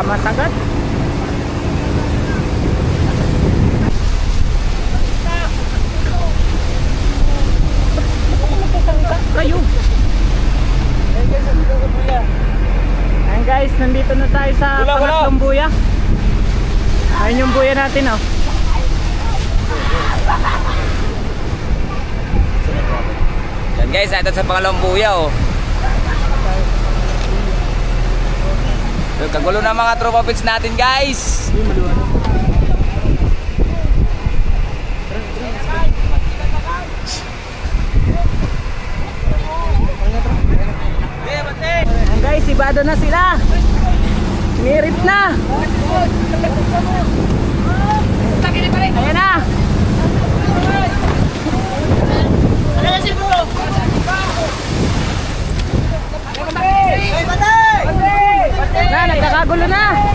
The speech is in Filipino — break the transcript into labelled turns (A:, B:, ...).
A: Lamas agad. Kayo. Ayan guys, nandito na tayo sa pangatlong buya. Ayun yung buya natin oh.
B: Yan guys, ito sa pangalawang buya oh. Kagulo ng mga tropa pits natin guys.
A: Guys, ibado na sila. Nirip na. Ayan na. Na, nagkakagulo na.